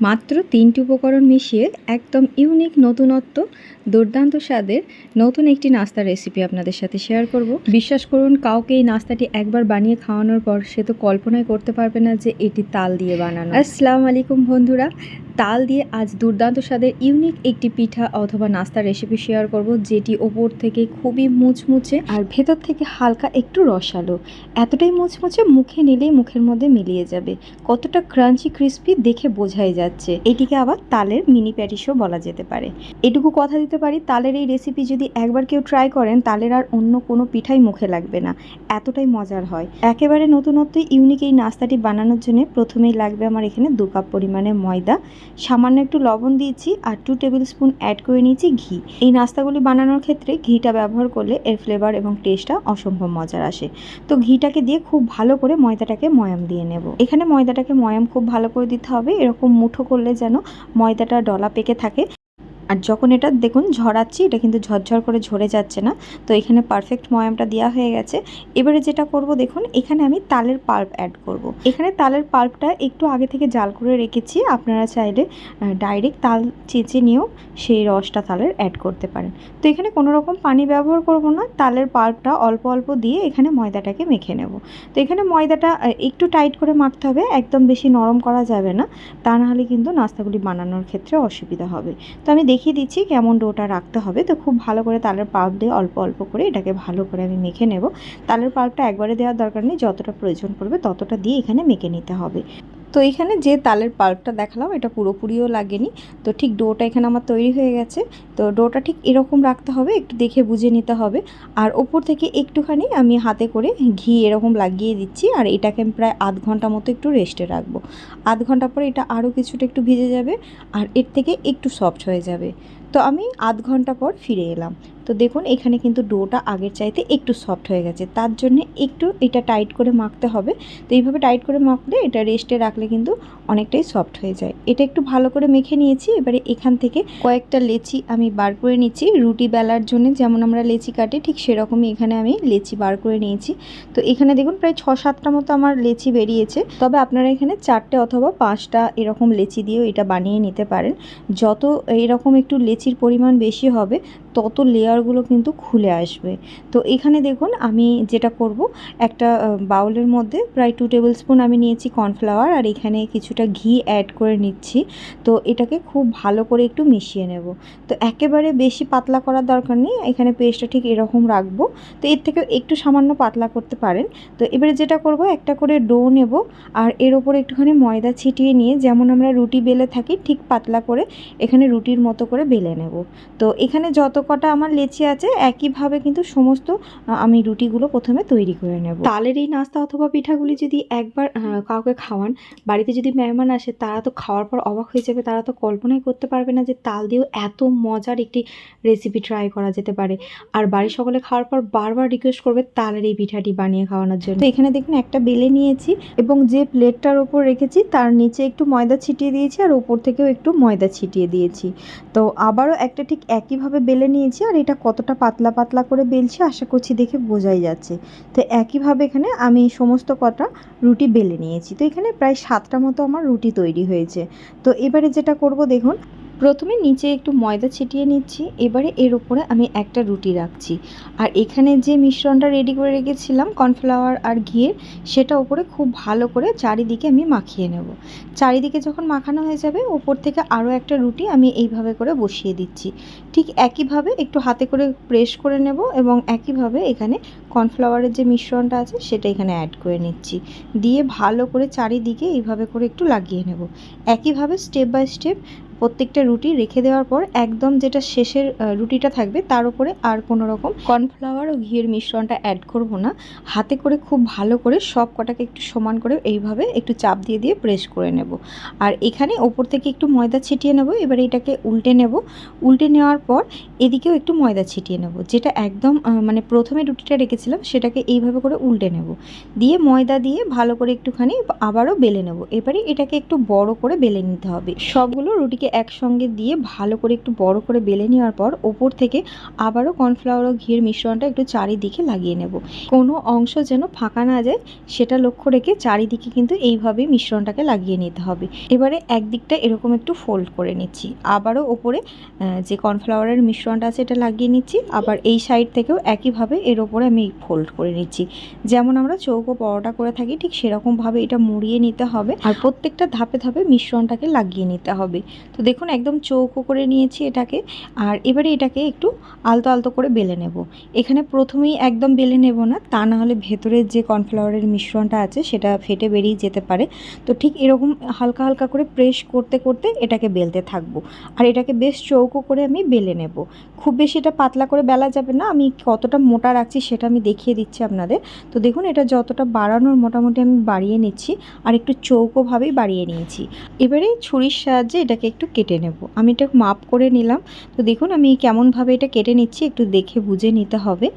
মাত্র তিনটি উপকরণ মিশিয়ে একদম ইউনিক নতুনত্ব, দুর্দান্ত স্বাদের নতুন একটি নাস্তার রেসিপি আপনাদের সাথে শেয়ার করব। বিশ্বাস করুন, কাউকে এই নাস্তাটি একবার বানিয়ে খাওয়ানোর পর সে তো কল্পনাই করতে পারবে না যে এটি তাল দিয়ে বানানো। আসসালামু আলাইকুম বন্ধুরা। তাল দিয়ে আজ দুর্দান্ত স্বাদের ইউনিক একটি পিঠা অথবা নাস্তার রেসিপি শেয়ার করব, যেটি ওপর থেকে খুবই মুচমুচে আর ভেতর থেকে হালকা একটু রসালো। এতটাই মুচমুচে মুখে নিলেই মুখের মধ্যে মিলিয়ে যাবে। কতটা ক্রাঞ্চি ক্রিস্পি দেখে বোঝাই যাচ্ছে। এটিকে আবার তালের মিনি প্যাটিসও বলা যেতে পারে। এটুকু কথা দিতে পারি, তালের এই রেসিপি যদি একবার কেউ ট্রাই করেন, তালের আর অন্য কোনো পিঠাই মুখে লাগবে না। এতটাই মজার হয়। একেবারে নতুনত্ব ইউনিক এই নাস্তাটি বানানোর জন্য প্রথমেই লাগবে আমার এখানে দু কাপ পরিমাণে ময়দা। সামান্য একটু লবণ দিয়েছি আর টু টেবিল স্পুন অ্যাড করে নিয়েছি ঘি। এই নাস্তাগুলি বানানোর ক্ষেত্রে ঘিটা ব্যবহার করলে এর ফ্লেভার এবং টেস্টটা অসম্ভব মজার আসে। তো ঘিটাকে দিয়ে খুব ভালো করে ময়দাটাকে ময়াম দিয়ে নেব। এখানে ময়দাটাকে ময়াম খুব ভালো করে দিতে হবে। এরকম মুঠো করলে যেন ময়দাটা ডলা পেকে থাকে। আর যখন এটা, দেখুন, ঝরাচ্ছি, এটা কিন্তু ঝরঝর করে ঝরে যাচ্ছে না। তো এখানে পারফেক্ট ময়ামটা দেওয়া হয়ে গেছে। এবারে যেটা করব, দেখুন, এখানে আমি তালের পাল্প অ্যাড করব। এখানে তালের পাল্পটা একটু আগে থেকে জাল করে রেখেছি। আপনারা চাইলে ডাইরেক্ট তাল চেঁচে নিয়েও সেই রসটা তালের অ্যাড করতে পারেন। তো এখানে কোনো রকম পানি ব্যবহার করব না। তালের পাল্পটা অল্প অল্প দিয়ে এখানে ময়দাটাকে মেখে নেব। তো এখানে ময়দাটা একটু টাইট করে মাখতে হবে। একদম বেশি নরম করা যাবে না। তা নাহলে কিন্তু নাস্তাগুলি বানানোর ক্ষেত্রে অসুবিধা হবে। তো আমি দেখিয়ে দিচ্ছি কেমন ডোটা রাখতে হবে। তো খুব ভালো করে তালের পাল্প দিয়ে অল্প অল্প করে এটাকে ভালো করে আমি মেখে নেব। তালের পাল্পটা একবারে দেওয়ার দরকার নেই, যতটা প্রয়োজন পড়বে ততটা দিয়ে এখানে মেখে নিতে হবে। তো এখানে যে তালের পাল্পটা দেখালাম, এটা পুরোপুরিও লাগেনি। তো ঠিক ডোটা এখানে আমার তৈরি হয়ে গেছে। তো ডোটা ঠিক এরকম রাখতে হবে, একটু দেখে বুঝে নিতে হবে। আর ওপর থেকে একটুখানি আমি হাতে করে ঘি এরকম লাগিয়ে দিচ্ছি, আর এটাকে আমি প্রায় আধ ঘণ্টা মতো একটু রেস্টে রাখব। আধ ঘণ্টা পরে এটা আরও কিছুটা একটু ভিজে যাবে, আর এর থেকে একটু সফট হয়ে যাবে। তো আমি আধ ঘণ্টা পর ফিরে এলাম। তো দেখুন, এখানে কিন্তু ডোটা আগের চাইতে একটু সফট হয়ে গেছে। তার জন্য একটু এটা টাইট করে মাখতে হবে। তো এইভাবে টাইট করে মাখলে এটা রেস্টে রাখলে কিন্তু অনেকটাই সফট হয়ে যায়। এটা একটু ভালো করে মেখে নিয়েছি। এবারে এখান থেকে কয়েকটা লেচি আমি বার করে নিচ্ছি। রুটি বেলার জন্য যেমন আমরা লেচি কাটি, ঠিক সেরকমই এখানে আমি লেচি বার করে নিয়েছি। তো এখানে দেখুন, প্রায় ছ সাতটা মতো আমার লেচি বেরিয়েছে। তবে আপনারা এখানে চারটে অথবা পাঁচটা এরকম লেচি দিয়েও এটা বানিয়ে নিতে পারেন। যত এরকম একটু লেচির পরিমাণ বেশি হবে তত লেয়ারগুলো কিন্তু খুলে আসবে। তো এখানে দেখুন আমি যেটা করব, একটা বাউলের মধ্যে প্রায় টু টেবিল স্পুন আমি নিয়েছি কর্নফ্লাওয়ার আর এখানে কিছুটা ঘি অ্যাড করে নিচ্ছি। তো এটাকে খুব ভালো করে একটু মিশিয়ে নেব। তো একেবারে বেশি পাতলা করার দরকার নেই, এখানে পেস্টটা ঠিক এরকম রাখব। তো এর থেকে একটু সামান্য পাতলা করতে পারেন। তো এবারে যেটা করব, একটা করে ডো নেব আর এর ওপর একটুখানি ময়দা ছিটিয়ে নিয়ে যেমন আমরা রুটি বেলে থাকি, ঠিক পাতলা করে এখানে রুটির মতো করে বেলে নেব। তো এখানে যত কটা আমার লেচি আছে, একইভাবে কিন্তু সমস্ত আমি রুটিগুলো প্রথমে তৈরি করে নেব। তালের এই নাস্তা অথবা পিঠাগুলি যদি একবার কাউকে খাওয়ান, বাড়িতে যদি মেহমান আসে, তারা তো খাওয়ার পর অবাক হয়ে যাবে, তারা তো কল্পনাই করতে পারবে না যে তাল দিয়েও এত মজার একটি রেসিপি ট্রাই করা যেতে পারে। আর বাড়ির সকলে খাওয়ার পর বারবার রিকোয়েস্ট করবে তালের এই পিঠাটি বানিয়ে খাওয়ানোর জন্য। তো এখানে দেখুন একটা বেলে নিয়েছি এবং যে প্লেটটার ওপর রেখেছি, তার নিচে একটু ময়দা ছিটিয়ে দিয়েছি আর ওপর থেকেও একটু ময়দা ছিটিয়ে দিয়েছি। তো আবারও একটা ঠিক একইভাবে বেলে নিয়েছি আর এটা কতটা পাতলা পাতলা করে বেলছি আশা করছি দেখে বোঝাই যাচ্ছে। তো একইভাবে এখানে আমি সমস্ত কটা রুটি বেলে নিয়েছি। তো এখানে প্রায় সাতটা মতো আমার রুটি তৈরি হয়েছে। তো এবারে যেটা করব দেখুন প্রথমে নিচে একটু ময়দা ছিটিয়ে নিচ্ছি, এবারে এর উপরে আমি একটা রুটি রাখছি। আর এখানে যে মিশ্রণটা রেডি করে রেখেছিলাম কর্নফ্লাওয়ার আর ঘিয়ের, সেটা ওপরে খুব ভালো করে চারিদিকে আমি মাখিয়ে নেব। চারিদিকে যখন মাখানো হয়ে যাবে ওপর থেকে আরও একটা রুটি আমি এইভাবে করে বসিয়ে দিচ্ছি। ঠিক একইভাবে একটু হাতে করে প্রেস করে নেব এবং একইভাবে এখানে কর্নফ্লাওয়ারের যে মিশ্রণটা আছে, সেটা এখানে অ্যাড করে নিচ্ছি। দিয়ে ভালো করে চারিদিকে এইভাবে করে একটু লাগিয়ে নেব। একইভাবে স্টেপ বাই স্টেপ প্রত্যেকটা রুটি রেখে দেওয়ার পর একদম যেটা শেষের রুটিটা থাকবে তার উপরে আর কোনো রকম কর্নফ্লাওয়ার ও ঘিয়ের মিশ্রণটা অ্যাড করব না। হাতে করে খুব ভালো করে সব কটাকে একটু সমান করে এইভাবে একটু চাপ দিয়ে দিয়ে প্রেস করে নেব। আর এখানে ওপর থেকে একটু ময়দা ছিটিয়ে নেব, এবারে এটাকে উল্টে নেব। উল্টে নেওয়ার পর এদিকেও একটু ময়দা ছিটিয়ে নেব, যেটা একদম মানে প্রথমে রুটিটা রেখেছিলাম সেটাকে এইভাবে করে উল্টে নেব। দিয়ে ময়দা দিয়ে ভালো করে একটুখানি আবারও বেলে নেব। এবারে এটাকে একটু বড় করে বেলে নিতে হবে। সবগুলো রুটিকে দিকে একসঙ্গে দিয়ে ভালো করে একটু বড় করে বেলে নেওয়ার পর ওপর থেকে আবারও কর্নফ্লাওয়ার ও ঘিয়ের মিশ্রণটা একটু চারিদিকে লাগিয়ে নেব। কোনো অংশ যেন ফাঁকা না যায়, সেটা লক্ষ্য রেখে চারিদিকে কিন্তু এইভাবেই মিশ্রণটাকে লাগিয়ে নিতে হবে। এবারে একদিকটা এরকম একটু ফোল্ড করে নিচ্ছি। আবারও ওপরে যে কর্নফ্লাওয়ারের মিশ্রণটা আছে এটা লাগিয়ে নিচ্ছি। আবার এই সাইড থেকেও একইভাবে এর ওপরে আমি ফোল্ড করে নিচ্ছি। যেমন আমরা চৌকো পরোটা করে থাকি, ঠিক সেরকমভাবে এটা মুড়িয়ে নিতে হবে। আর প্রত্যেকটা ধাপে ধাপে মিশ্রণটাকে লাগিয়ে নিতে হবে। তো দেখুন, একদম চৌকো করে নিয়েছি এটাকে। আর এবারে এটাকে একটু আলতো আলতো করে বেলে নেব। এখানে প্রথমেই একদম বেলে নেব না, তা না হলে ভেতরের যে কর্নফ্লাওয়ারের মিশ্রণটা আছে, সেটা ফেটে বেরিয়ে যেতে পারে। তো ঠিক এরকম হালকা হালকা করে প্রেস করতে করতে এটাকে বেলতে থাকব। আর এটাকে বেশ চৌকো করে আমি বেলে নেব। খুব বেশি এটা পাতলা করে বেলা যাবে না, আমি কতটা মোটা রাখছি সেটা আমি দেখিয়ে দিচ্ছি আপনাদের। তো দেখুন, এটা যতটা বাড়ানোর মোটামুটি আমি বাড়িয়ে নিচ্ছি, আর একটু চৌকোভাবেই বাড়িয়ে নিয়েছি। এবারে ছুরির সাহায্যে এটাকে একটু কেটে নেব। আমি এটা মাপ করে নিলাম। তো দেখুন, আমি কেমনভাবে এটা কেটে নিচ্ছি, একটু দেখে বুঝে নিতে হবে।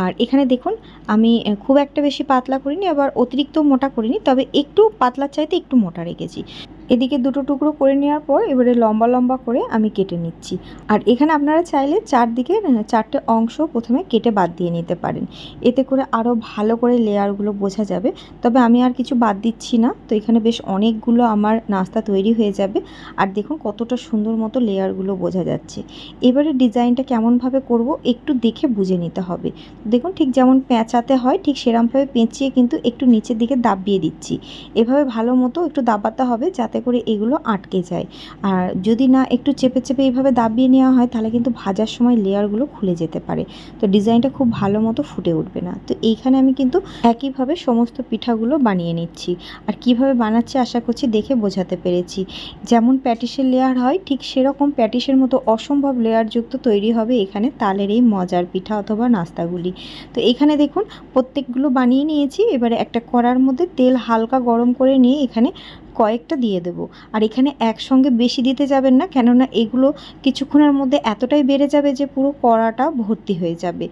আর এখানে দেখুন, আমি খুব একটা বেশি পাতলা করিনি, আবার অতিরিক্ত মোটা করিনি, তবে একটু পাতলা চাইতে একটু মোটা রেখেছি। এদিকে দুটো টুকরো করে নেওয়ার পর এবারে লম্বা লম্বা করে আমি কেটে নিচ্ছি। আর এখানে আপনারা চাইলে চারদিকে চারটে অংশ প্রথমে কেটে বাদ দিয়ে নিতে পারেন। এতে করে আরও ভালো করে লেয়ারগুলো বোঝা যাবে। তবে আমি আর কিছু বাদ দিচ্ছি না। তো এখানে বেশ অনেকগুলো আমার নাস্তা তৈরি হয়ে যাবে। আর দেখুন কতটা সুন্দর মতো লেয়ারগুলো বোঝা যাচ্ছে। এবারে ডিজাইনটা কেমনভাবে করব একটু দেখে বুঝে নিতে হবে। দেখুন ঠিক যেমন পেঁচাতে হয়, ঠিক সেরমভাবে পেঁচিয়ে কিন্তু একটু নিচের দিকে দাবিয়ে দিচ্ছি। এভাবে ভালো মতো একটু দাবাতে হবে যাতে করে এগুলো আটকে যায়। আর যদি না একটু চেপে চেপে এইভাবে দাবিয়ে নেওয়া হয়, তাহলে কিন্তু ভাজার সময় লেয়ারগুলো খুলে যেতে পারে। তো ডিজাইনটা খুব ভালো মতো ফুটে উঠবে না। তো এইখানে আমি কিন্তু একইভাবে সমস্ত পিঠাগুলো বানিয়ে নিচ্ছি। আর কীভাবে বানাচ্ছি আশা করছি দেখে বোঝাতে পেরেছি। যেমন প্যাটিসের লেয়ার হয়, ঠিক সেরকম প্যাটিসের মতো অসম্ভব লেয়ারযুক্ত তৈরি হবে এখানে তালের এই মজার পিঠা অথবা নাস্তাগুলি। তো এখানে দেখুন, প্রত্যেকগুলো বানিয়ে নিয়েছি। এবারে একটা কড়ার মধ্যে তেল হালকা গরম করে নিয়ে এখানে কয়েকটা দিয়ে দেবো। আর এখানে একসঙ্গে বেশি দিতে যাবেন না, কেননা এগুলো কিছুক্ষণের মধ্যে এতটাই বেড়ে যাবে যে পুরো কড়াটা ভর্তি হয়ে যাবে।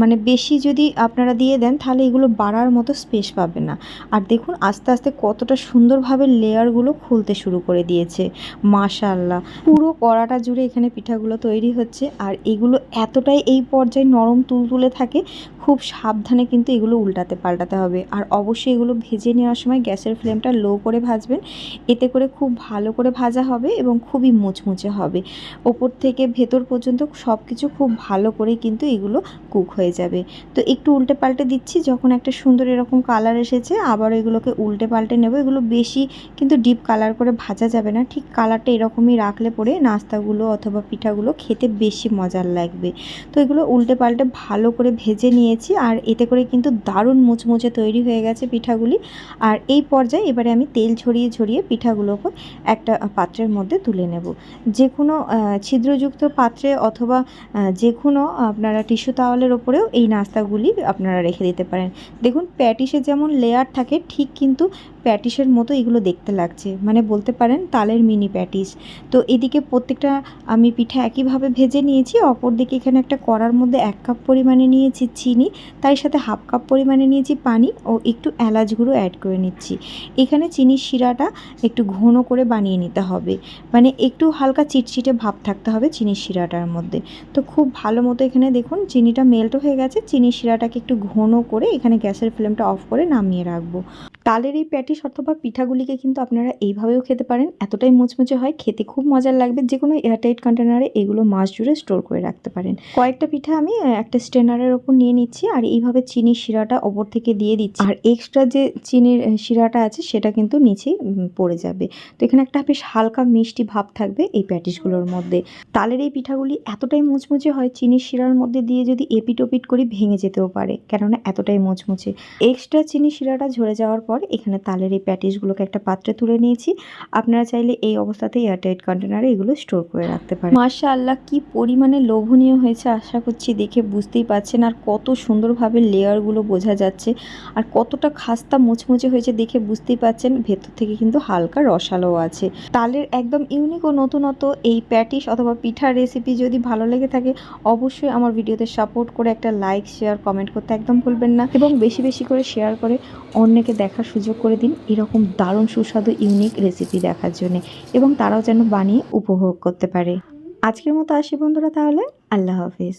মানে বেশি যদি আপনারা দিয়ে দেন, তাহলে এগুলো বাড়ার মতো স্পেস পাবে না। আর দেখুন, আস্তে আস্তে কতটা সুন্দরভাবে লেয়ারগুলো খুলতে শুরু করে দিয়েছে। মাশাল্লাহ পুরো কড়াটা জুড়ে এখানে পিঠাগুলো তৈরি হচ্ছে। আর এগুলো এতটাই এই পর্যায়ে নরম তুলতুলে থাকে, খুব সাবধানে কিন্তু এগুলো উল্টাতে পাল্টাতে হবে। আর অবশ্যই এগুলো ভেজে নেওয়ার সময় গ্যাসের ফ্লেমটা লো করে ভাজবেন। এতে করে খুব ভালো করে ভাজা হবে এবং খুবই মুচমুচে হবে। ওপর থেকে ভেতর পর্যন্ত সব কিছু খুব ভালো করে কিন্তু এগুলো কুক হয়ে যাবে। তো একটু উল্টে পাল্টে দিচ্ছি, যখন একটা সুন্দর এরকম কালার এসেছে আবার এগুলোকে উল্টে পাল্টে নেব। এগুলো বেশি কিন্তু ডিপ কালার করে ভাজা যাবে না। ঠিক কালারটা এরকমই রাখলে পরে নাস্তাগুলো অথবা পিঠাগুলো খেতে বেশি মজার লাগবে। তো এগুলো উল্টে পাল্টে ভালো করে ভেজে নিয়েছি আর এতে করে কিন্তু দারুণ মুচমুচে তৈরি হয়ে গেছে পিঠাগুলি। আর এই পর্যায়ে এবারে আমি তেল ছড়িয়ে ছড়িয়ে পিঠাগুলোকে একটা পাত্রের মধ্যে তুলে নেব। যে কোনো ছিদ্রযুক্ত পাত্রে অথবা যে কোনো আপনারা টিস্যু তাওয়ালের ওপরেও এই নাস্তাগুলি আপনারা রেখে দিতে পারেন। দেখুন, প্যাটিসে যেমন লেয়ার থাকে, ঠিক কিন্তু প্যাটিসের মতো এগুলো দেখতে লাগছে। মানে বলতে পারেন তালের মিনি প্যাটিস। তো এদিকে প্রত্যেকটা আমি পিঠা একইভাবে ভেজে নিয়েছি অপর দিকে এখানে একটা কড়ার মধ্যে এক কাপ পরিমাণে নিয়েছি চিনি, তার সাথে হাফ কাপ পরিমাণে নিয়েছি পানি ও একটু এলাচ গুঁড়ো অ্যাড করে নিচ্ছি। এখানে চিনির শিরাটা একটু ঘন করে বানিয়ে নিতে হবে। মানে একটু হালকা চিটচিটে ভাব থাকতে হবে চিনির শিরাটার মধ্যে। তো খুব ভালো মতো এখানে দেখুন চিনিটা মেল্ট হয়ে গেছে, চিনির শিরাটাকে একটু ঘন করে এখানে গ্যাসের ফ্লেমটা অফ করে নামিয়ে রাখব। তালের এই প্যাটিস অথবা পিঠাগুলিকে কিন্তু আপনারা এইভাবেও খেতে পারেন। এতটাই মুচমুচে হয়, খেতে খুব মজার লাগবে। যে কোনো এয়ারটাইট কন্টেনারে এগুলো মাস জুড়ে স্টোর করে রাখতে পারেন। কয়েকটা পিঠা আমি একটা স্টেনারের ওপর নিয়ে নিচ্ছি আর এইভাবে চিনির শিরাটা ওপর থেকে দিয়ে দিচ্ছি। আর এক্সট্রা যে চিনির শিরাটা আছে সেটা কিন্তু নিচেই পড়ে যাবে। তো এখানে একটা বেশ হালকা মিষ্টি ভাব থাকবে এই প্যাটিসগুলোর মধ্যে। তালের এই পিঠাগুলি এতটাই মুচমুচে হয়, চিনির শিরার মধ্যে দিয়ে যদি এপিট ওপিট করে ভেঙে যেতেও পারে। কেননা এতটাই মুচমুচে। এক্সট্রা চিনি শিরাটা ঝরে যাওয়ার পর এখানে তালের এই প্যাটিসগুলোকে একটা পাত্রে তুলে নিয়েছি। আপনারা চাইলে এই অবস্থাতে এয়ারটাইট কন্টেনারে এগুলো স্টোর করে রাখতে পারেন। মাশা আল্লাহ কি পরিমাণে লোভনীয় হয়েছে আশা করছি দেখে বুঝতেই পাচ্ছেন আর কত সুন্দরভাবে লেয়ারগুলো বোঝা যাচ্ছে আর কতটা খাস্তা মুচমুচে হয়েছে দেখে বুঝতেই পাচ্ছেন, ভেতর থেকে কিন্তু হালকা রসালো আছে। তালের একদম ইউনিক ও নতুনত্ব, এই প্যাটিস অথবা পিঠার রেসিপি যদি ভালো লেগে থাকে, অবশ্যই আমার ভিডিওতে সাপোর্ট করে একটা লাইক শেয়ার কমেন্ট করতে একদম ভুলবেন না। এবং বেশি বেশি করে শেয়ার করে অন্যকে দেখার দেখার সুযোগ করে দিন এরকম দারুণ সুস্বাদু ইউনিক রেসিপি দেখার জন্য এবং তারাও যেন বানিয়ে উপভোগ করতে পারে। আজকের মতো আসি বন্ধুরা তাহলে। আল্লাহ হাফিজ।